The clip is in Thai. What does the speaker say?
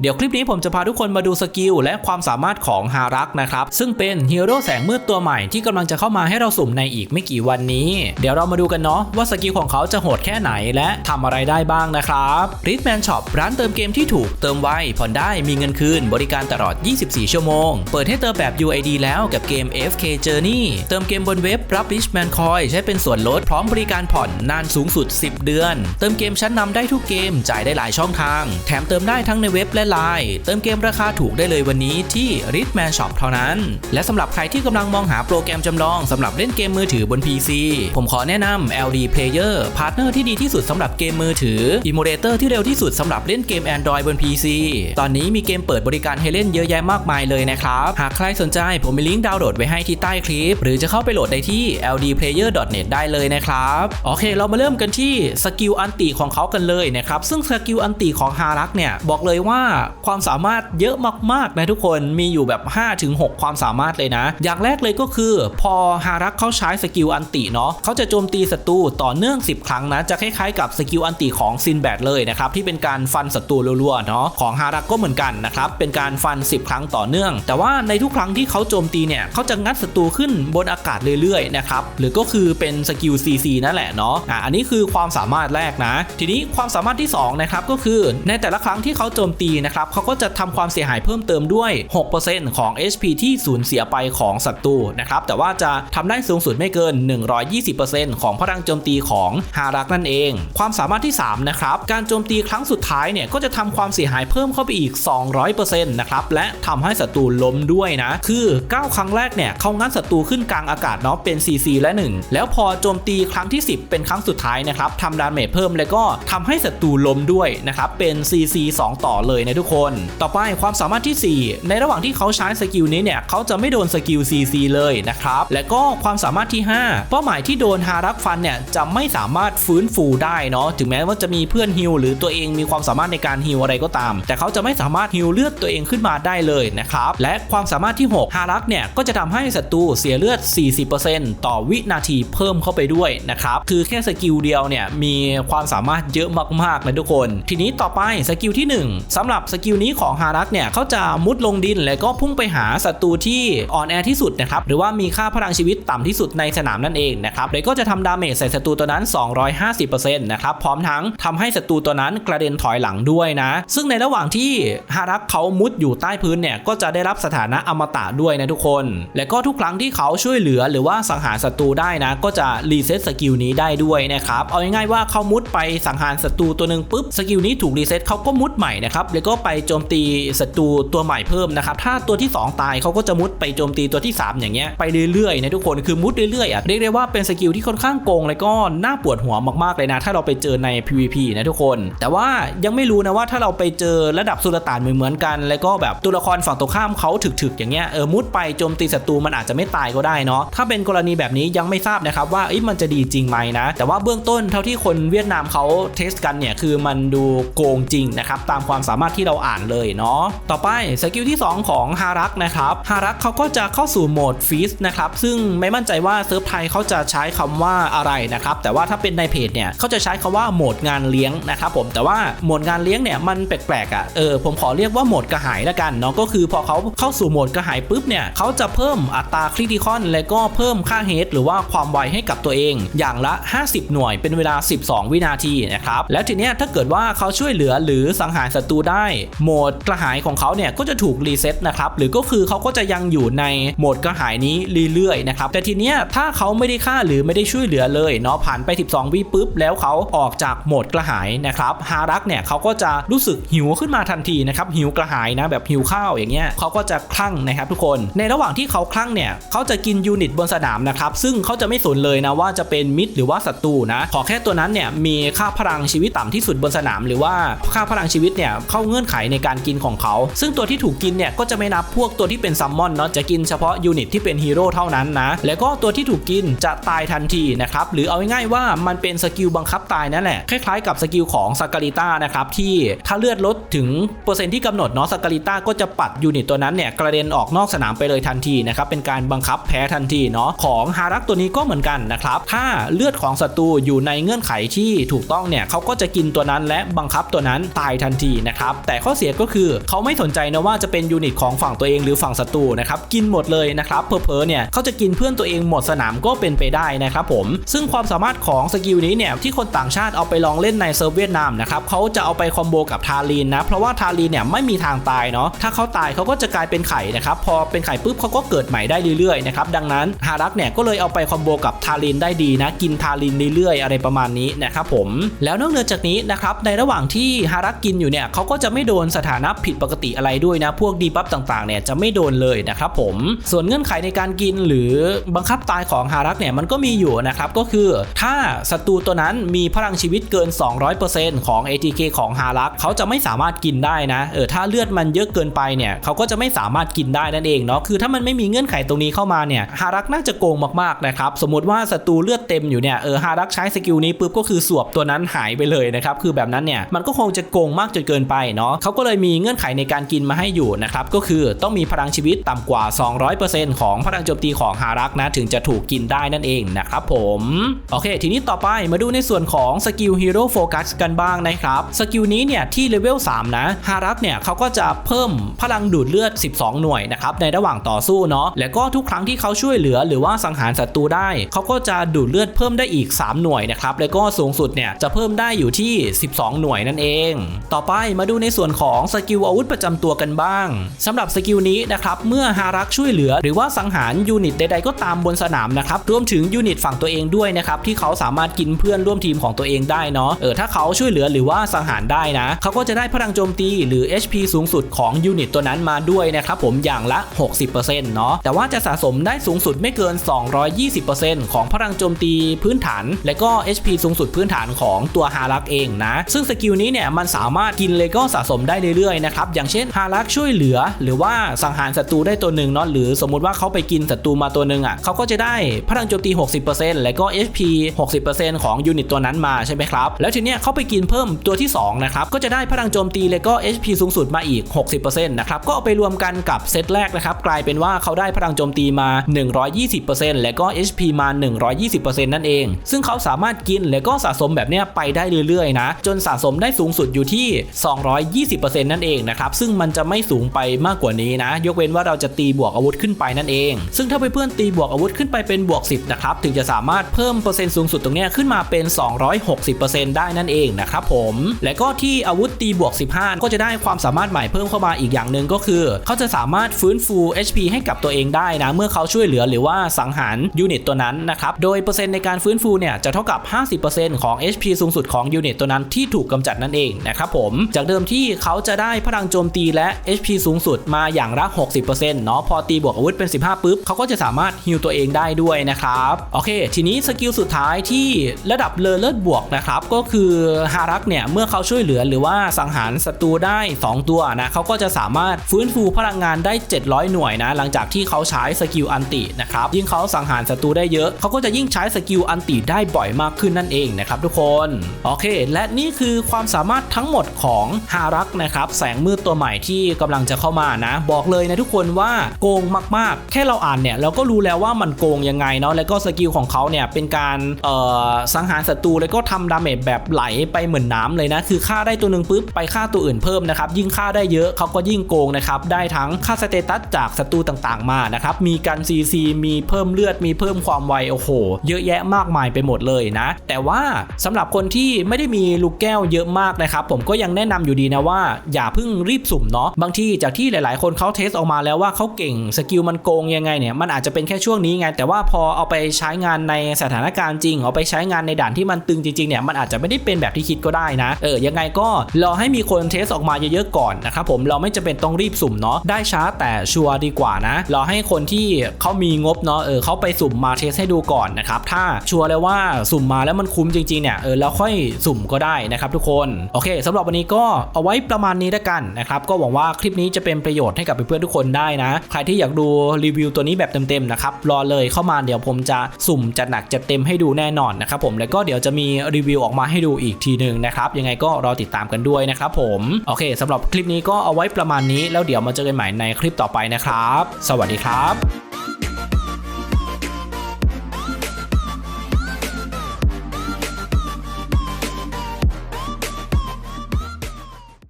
เดี๋ยวคลิปนี้ผมจะพาทุกคนมาดูสกิลและความสามารถของฮารักนะครับ ซึ่งเป็นฮีโร่แสงมืดตัวใหม่ที่กำลังจะเข้ามาให้เราสุ่มในอีกไม่กี่วันนี้ เดี๋ยวเรามาดูกันเนาะว่าสกิลของเขาจะโหดแค่ไหนและทำอะไรได้บ้างนะครับริทแมนช็อปร้านเติมเกมที่ถูกเติมไวผ่อนได้มีเงินคืน บริการตลอด 24 ชั่วโมง เปิดให้เติมแบบ UID แล้วกับเกม FK Journey เติมเกมบนเว็บรับ Richman Coin ใช้เป็นส่วนลดพร้อมบริการผ่อนนานสูงสุด 10 เดือน เติมเกมชั้นนำได้ทุกเกมจ่ายได้หลายช่องทาง แถมเติมได้ทั้งในเว็บและไลน์เติมเกมราคาถูกได้เลยวันนี้ที่ Richman Shop เท่านั้น และสำหรับใครที่กำลังมองหาโปรแกรมจำลองสำหรับเล่นเกมมือถือบน PC ผมขอแนะนำ LD Player พาร์ทเนอร์ที่ดีที่สุดสำหรับเกมมือถือ Emulator ที่เร็วที่สุดสำหรับเล่นเกม Android บน PC ตอนนี้มีเกมเปิดบริการให้เล่นเยอะแยะมากมายเลยนะครับ หากใครสนใจผมมีลิงก์ดาวน์โหลดไว้ให้ที่ใต้คลิป หรือจะเข้าไปโหลดได้ที่ ldplayer.net ได้เลยนะครับ โอเค เรามาเริ่มกันที่สกิลอันติของเขากันเลยนะครับ ซึ่งสกิลอันติของฮารักเนี่ย บอกเลยว่าความสามารถเยอะมากๆนะทุกคนมีอยู่แบบ 5-6 ความสามารถเลยนะ อย่างแรกเลยก็คือ พอฮารักเขาใช้สกิลอันติเนาะเขาจะโจมตีศัตรูต่อเนื่อง 10 ครั้งนะจะคล้ายๆกับสกิลอันติของซินแบดเลยนะครับที่เป็นการฟันศัตรูรัวๆเนาะของฮารักก็เหมือนกันนะครับเป็นการฟัน 10 ครั้งต่อเนื่อง แต่ว่าในทุกครั้งที่เขาโจมตีเนี่ยเขาจะงัดศัตรูขึ้นบนอากาศเรื่อยๆนะครับหรือก็คือเป็นสกิล CC นั่นแหละเนาะอะอันนี้คือความสามารถแรกนะ ทีนี้ความสามารถที่2นะครับก็คือในแต่ละครั้งที่เขาโจมตีนะครับเขาก็จะทำความเสียหายเพิ่มเติมด้วย 6%ของ HP ที่สูญเสียไปของศัตรูนะครับแต่ว่าจะทำได้สูงสุดไม่เกิน 120%ของพลังโจมตีของฮารักนั่นเอง ความสามารถที่3นะครับการโจมตีครั้งสุดท้ายเนี่ยก็จะทำความเสียหายเพิ่มเข้าไปอีก 200%นะครับและทำให้ศัตรูล้มด้วยนะคือ 9 ครั้งแรกเนี่ยเขางัดศัตรูขึ้นกลางอากาศเนาะเป็น CC และ 1 แล้วพอโจมตีครั้งที่ 10 เป็นครั้งสุดท้ายนะครับทำดาเมจเพิ่มแล้วก็ทำให้ศัตรูล้มด้วยนะครับเป็น CC 2 ต่อเลยนะทุกคน ต่อไปความสามารถที่ 4 ในระหว่างที่เขาใช้สกิลนี้เนี่ยเขาจะไม่โดนสกิล CC เลยนะครับ และก็ความสามารถที่ 5 เป้าหมายที่โดนฮารักฟันเนี่ยจะไม่สามารถฟื้นฟูได้เนาะถึงแม้ว่าจะมีเพื่อนฮิลหรือตัวเองมีความสามารถในการฮิลอะไรก็ตาม แต่เขาจะไม่สามารถฮิลเลือดตัวเองขึ้นมาได้เลยนะครับและความสามารถที่ 6 ฮารักเนี่ยก็จะทำให้ศัตรูเสียเลือด 40%ต่อวินาทีเพิ่มเข้าไปด้วยนะครับคือแค่สกิลเดียวเนี่ยมีความสามารถเยอะมากๆนะทุกคน ทีนี้ต่อไปสกิลที่ 1สำหรับสกิลนี้ของฮารักเนี่ยเขาจะมุดลงดินแล้วก็พุ่งไปหาศัตรูที่อ่อนแอที่สุดนะครับหรือว่ามีค่าพลังชีวิตต่ำที่สุดในสนามนั่นเองนะครับแล้วก็จะทำดาเมจใส่ศัตรูตัวนั้น 250%นะครับพร้อมทั้งทำให้ศัตรูตัวนั้นกระเด็นถอยหลังด้วยนะ ซึ่งในระหว่างที่ฮารักเขามุดอยู่ใต้พื้นเนี่ยก็จะได้รับสถานะอมตะด้วยนะทุกคน และก็ทุกครั้งที่เขาช่วยเหลือหรือว่าสังหารศัตรูได้นะ ก็จะรีเซ็ตสกิลนี้ได้ด้วยนะครับเอาง่ายๆว่าเขามุดไปสังหารศัตรูตัวหนึ่งปุ๊บสกิลนี้ถูกรีเซ็ตเขาก็มุดใหม่นะครับแล้วก็ไปโจมตีศัตรูตัวใหม่เพิ่มนะครับ ถ้าตัวที่ 2 ตายเขาก็จะมุดไปโจมตีตัวที่ 3 อย่างเงี้ยไปเรื่อยๆนะทุกคนคือมุดเรื่อยๆอะเรียกได้ว่าเป็นสกิลที่ค่อนข้างโกงแล้วก็น่าปวดหัวมากๆเลยนะ ถ้าเราไปเจอใน PVP นะทุกคน แต่ว่ายังไม่รู้นะว่าถ้าเราไปเจอระดับสุลต่านเหมือนกัน แล้วก็แบบตัวละครฝั่งตรงข้ามเขาถึกๆ อย่างเงี้ยเออมุดไปโจมตีศัตรูมันอาจจะไม่ตายก็ได้เนาะถ้าเป็นกรณีแบบนี้ยังไม่ทราบนะครับว่ามันจะดีจริงไหมนะ แต่ว่าเบื้องต้นเท่าที่คนเวียดนามเขาเทสกันเนี่ยคือมันดูโกงจริงนะครับตามความสามารถที่เราอ่านเลยเนาะต่อไปสกิลที่ 2 ของฮารักนะครับฮารักเขาก็จะเข้าสู่โหมดฟีสนะครับซึ่งไม่มั่นใจว่าเซิร์ฟไทยเขาจะใช้คำว่าอะไรนะครับแต่ว่าถ้าเป็นในเพจเนี่ยเขาจะใช้คำว่าโหมดงานเลี้ยงนะครับผมแต่ว่าโหมดงานเลี้ยงเนี่ยมันแปลกๆอะเออผมขอเรียกว่าโหมดกระหายละกันเนาะก็คือพอเขาเข้าสู่โหมดกระหายปุ๊บเนี่ยเขาจะเพิ่มอัตราคริติคอนและก็เพิ่มค่าเฮดหรือว่าความไวให้กับตัวเอง อย่างละ 50 หน่วยเป็นเวลา 12 วินาทีนะครับแล้วทีเนี้ยถ้าเกิดว่าเขาช่วยเหลือหรือสังหารศัตรูได้โหมดกระหายของเขาเนี่ยก็จะถูกรีเซ็ตนะครับหรือก็คือเขาก็จะยังอยู่ในโหมดกระหายนี้เรื่อยๆนะครับแต่ทีเนี้ยถ้าเขาไม่ได้ฆ่าหรือไม่ได้ช่วยเหลือเลยเนาะผ่านไป 12วิปุ๊บแล้วเขาออกจากโหมดกระหายนะครับฮารักเนี่ยเขาก็จะรู้สึกหิวขึ้นมาทันทีนะครับหิวกระหายนะแบบหิวข้าวอย่างเงี้ยเขาก็จะคลั่งนะครับทุกคน ในระหว่างที่เขาคลั่งเนี่ยเขาจะกินยูนิตบนสนามนะครับซึ่งเขาจะไม่สนเลยนะว่าจะเป็นมิดหรือว่าศัตรูนะขอแค่ตัวนั้นเนี่ยมีค่าพลังชีวิตต่ำที่สุดบนสนาม หรือว่าค่าพลังชีวิตเนี่ยเข้าเงื่อนื่อนไขในการกินของเขา ซึ่งตัวที่ถูกกินเนี่ยก็จะไม่นับพวกตัวที่เป็นซัมมอนเนาะจะกินเฉพาะยูนิตที่เป็นฮีโร่เท่านั้นนะแล้วก็ตัวที่ถูกกินจะตายทันทีนะครับหรือเอาง่ายๆว่ามันเป็นสกิลบังคับตายนั่นแหละคล้ายๆกับสกิลของสกาลิต้านะครับที่ถ้าเลือดลดถึงเปอร์เซ็นต์ที่กำหนดเนาะสกาลิต้าก็จะปัดยูนิตตัวนั้นเนี่ยกระเด็นออกนอกสนามไปเลยทันทีนะครับเป็นการบังคับแพ้ทันทีเนาะของฮารักตัวนี้ก็เหมือนกันนะครับถ้าเลือดของศัตรูอยู่ในเงื่อนไขที่ถูกต้องเนี่ยเขาก็จะกินตัวนั้นและบังคับตัวนั้นตายทันทีนะครับแต่ข้อเสียก็คือเขาไม่สนใจนะว่าจะเป็นยูนิตของฝั่งตัวเองหรือฝั่งศัตรูนะครับกินหมดเลยนะครับเพอเพอเนี่ยเขาจะกินเพื่อนตัวเองหมดสนามก็เป็นไปได้นะครับผมซึ่งความสามารถของสกิลนี้เนี่ยที่คนต่างชาติเอาไปลองเล่นในเซิร์ฟเวียดนามนะครับเขาจะเอาไปคอมโบกับทารีนนะเพราะว่าทารีนเนี่ยไม่มีทางตายเนาะถ้าเขาตายเขาก็จะกลายเป็นไข่นะครับพอเป็นไข่ปุ๊บเขาก็เกิดใหม่ได้เรื่อยๆนะครับดังนั้นฮารักเนี่ยก็เลยเอาไปคอมโบกับทารีนได้ดีนะกินทารีนเรื่อยๆอะไรประมาณนี้นะครับผมแล้วนอกเหนือจากนี้นะครับในระหว่างที่ฮารักกินอยู่เนี่ยเขาก็จะไไม่โดนสถานะผิดปกติอะไรด้วยนะ พวกดีบัฟต่างๆเนี่ยจะไม่โดนเลยนะครับผม ส่วนเงื่อนไขในการกินหรือบังคับตายของฮารักเนี่ยมันก็มีอยู่นะครับก็คือ ถ้าศัตรูตัวนั้นมีพลังชีวิตเกิน 200%ของ ATK ของฮารักเขาจะไม่สามารถกินได้นะเออถ้าเลือดมันเยอะเกินไปเนี่ยเขาก็จะไม่สามารถกินได้นั่นเองเนาะคือถ้ามันไม่มีเงื่อนไขตรงนี้เข้ามาเนี่ยฮารักน่าจะโกงมากๆนะครับสมมติว่าศัตรูเลือดเต็มอยู่เนี่ยเออฮารักใช้สกิลนี้ปุ๊บก็คือสวบตัวนั้นหายไปเลยนะครับคือแบบนั้นเนี่ยมันก็คงจะโกงมากจนเกินไปเนาะเขาก็เลยมีเงื่อนไขในการกินมาให้อยู่นะครับก็คือต้องมีพลังชีวิตต่ำกว่า 200%ของพลังโจมตีของฮารักนะถึงจะถูกกินได้นั่นเองนะครับผมโอเค ทีนี้ต่อไปมาดูในส่วนของสกิลฮีโร่โฟกัสกันบ้างนะครับสกิลนี้เนี่ยที่เลเวล3นะฮารักเนี่ยเขาก็จะเพิ่มพลังดูดเลือด 12 หน่วยนะครับในระหว่างต่อสู้เนาะแล้วก็ทุกครั้งที่เขาช่วยเหลือหรือว่าสังหารศัตรูได้ เขาก็จะดูดเลือดเพิ่มได้อีก 3 หน่วยนะครับแล้วก็สูงสุดเนี่ยจะเพิ่มได้อยู่ที่ 12 หน่วยนั่นเอง ต่อไปมาดูในส่วนของสกิลอาวุธประจำตัวกันบ้างสำหรับสกิลนี้นะครับเมื่อฮารักช่วยเหลือ หรือว่าสังหารยูนิตใดๆก็ตามบนสนามนะครับรวมถึงยูนิตฝั่งตัวเองด้วยนะครับที่เขาสามารถกินเพื่อนร่วมทีมของตัวเองได้เนาะเออถ้าเขาช่วยเหลือหรือว่าสังหารได้นะเขาก็จะได้พลังโจมตีหรือ HP สูงสุดของยูนิตตัวนั้นมาด้วยนะครับผมอย่างละ 60%เนาะแต่ว่าจะสะสมได้สูงสุดไม่เกิน 220%ของพลังโจมตีพื้นฐาน และก็ HP สูงสุดพื้นฐานของตัวฮารักเองนะ ซึ่งสกิลนี้เนี่ยมันสามารถกินเลยก็สะสมได้เรื่อยๆนะครับอย่างเช่นฮารักช่วยเหลือ หรือว่าสังหารศัตรูได้ตัวหนึ่งเนาะหรือสมมุติว่าเขาไปกินศัตรูมาตัวหนึ่งอะเขาก็จะได้พลังโจมตี 60%และก็ HP 60%ของยูนิตตัวนั้นมาใช่ไหมครับแล้วทีเนี้ยเขาไปกินเพิ่มตัวที่2นะครับก็จะได้พลังโจมตีและก็ HP สูงสุดมาอีก 60%นะครับก็เอาไปรวมกันกับเซตแรกนะครับกลายเป็นว่าเขาได้พลังโจมตีมา 120%และก็ HP มา 120%นั่นเอง ซึ่งเขาสามารถกินและก็สะสมแบบเนี้ยไปได้เรื่อยๆนะจนสะสมได้สูงสุดอยู่ที่20%นั่นเองนะครับซึ่งมันจะไม่สูงไปมากกว่านี้นะ ยกเว้นว่าเราจะตีบวกอาวุธขึ้นไปนั่นเอง ซึ่งถ้าเพื่อนๆตีบวกอาวุธขึ้นไปเป็นบวก 10นะครับถึงจะสามารถเพิ่มเปอร์เซ็นต์สูงสุดตรงนี้ขึ้นมาเป็น 260%ได้นั่นเองนะครับผมและก็ที่อาวุธตีบวก 15 ก็จะได้ความสามารถใหม่เพิ่มเข้ามาอีกอย่างหนึ่งก็คือ เขาจะสามารถฟื้นฟู HP ให้กับตัวเองได้นะ เมื่อเขาช่วยเหลือหรือว่าสังหารยูนิตตัวนั้นนะครับโดยเปอร์เซ็นต์ในการฟื้นฟูเนี่ยจะเท่ากับ 50%ของ HP สูงสุดของยูนิตตัวนั้นที่ถูกกำจัดนั่นเองนะครับผมจากเดิมที่ที่เขาจะได้พลังโจมตีและ HP สูงสุดมาอย่างละ60%เนาะพอตีบวกอาวุธเป็น 15ปุ๊บเขาก็จะสามารถฮิลตัวเองได้ด้วยนะครับโอเค ทีนี้สกิลสุดท้ายที่ระดับเลอเลิศบวกนะครับก็คือฮารักเนี่ยเมื่อเขาช่วยเหลือหรือว่าสังหารศัตรูได้ 2 ตัวนะเขาก็จะสามารถฟื้นฟูพลังงานได้ 700 หน่วยนะหลังจากที่เขาใช้สกิลอันตินะครับยิ่งเขาสังหารศัตรูได้เยอะเขาก็จะยิ่งใช้สกิลอันติได้บ่อยมากขึ้นนั่นเองนะครับทุกคนโอเค และนี่คือความสามารถทั้งหมดของฮารักนะครับ แสงมืดตัวใหม่ที่กำลังจะเข้ามานะ บอกเลยนะทุกคนว่าโกงมากๆ แค่เราอ่านเนี่ยเราก็รู้แล้วว่ามันโกงยังไงเนาะแล้วก็สกิลของเขาเนี่ยเป็นการเอ่อสังหารศัตรูแล้วก็ทำดาเมจแบบไหลไปเหมือนน้ำเลยนะคือฆ่าได้ตัวหนึ่งปุ๊บไปฆ่าตัวอื่นเพิ่มนะครับยิ่งฆ่าได้เยอะเขาก็ยิ่งโกงนะครับได้ทั้งค่าสเตตัสจากศัตรูต่างๆมานะครับมีการซีซีมีเพิ่มเลือดมีเพิ่มความไวโอ้โห เยอะแยะมากมายไปหมดเลยนะ แต่ว่าสำหรับคนที่ไม่ได้มีลูกแก้วเยอะมากนะครับผมก็ยังแนะนำอยู่ดีนะว่าอย่าเพิ่งรีบสุ่มเนาะบางทีจากที่หลาย ๆ คนเขาเทสออกมาแล้วว่าเขาเก่งสกิลมันโกงยังไงเนี่ยมันอาจจะเป็นแค่ช่วงนี้ไง แต่ว่าพอเอาไปใช้งานในสถานการณ์จริง เอาไปใช้งานในด่านที่มันตึงจริง ๆ เนี่ยมันอาจจะไม่ได้เป็นแบบที่คิดก็ได้นะเออยังไงก็รอให้มีคนเทสออกมาเยอะ ๆ ก่อนนะครับผมเราไม่จำเป็นต้องรีบสุ่มเนาะได้ช้าแต่ชัวร์ดีกว่านะรอให้คนที่เขามีงบเนาะเออเขาไปสุ่มมาเทสให้ดูก่อนนะครับถ้าชัวร์แล้วว่าสุ่มมาแล้วมันคุ้มจริงๆเนี่ยเออแล้วค่อยสุ่มก็ได้นะครับทุกคนโอเคสำหรับวันนี้ก็เอาไว้ประมาณนี้แล้วกันนะครับก็หวังว่าคลิปนี้จะเป็นประโยชน์ให้กับเพื่อนๆทุกคนได้นะใครที่อยากดูรีวิวตัวนี้แบบเต็มๆนะครับรอเลยเข้ามาเดี๋ยวผมจะสุ่มจัดหนักจัดเต็มให้ดูแน่นอนนะครับผมแล้วก็เดี๋ยวจะมีรีวิวออกมาให้ดูอีกทีหนึ่งนะครับยังไงก็รอติดตามกันด้วยนะครับผมโอเคสำหรับคลิปนี้ก็เอาไว้ประมาณนี้ แล้วเดี๋ยวมาเจอกันใหม่ในคลิปต่อไปนะครับ สวัสดีครับ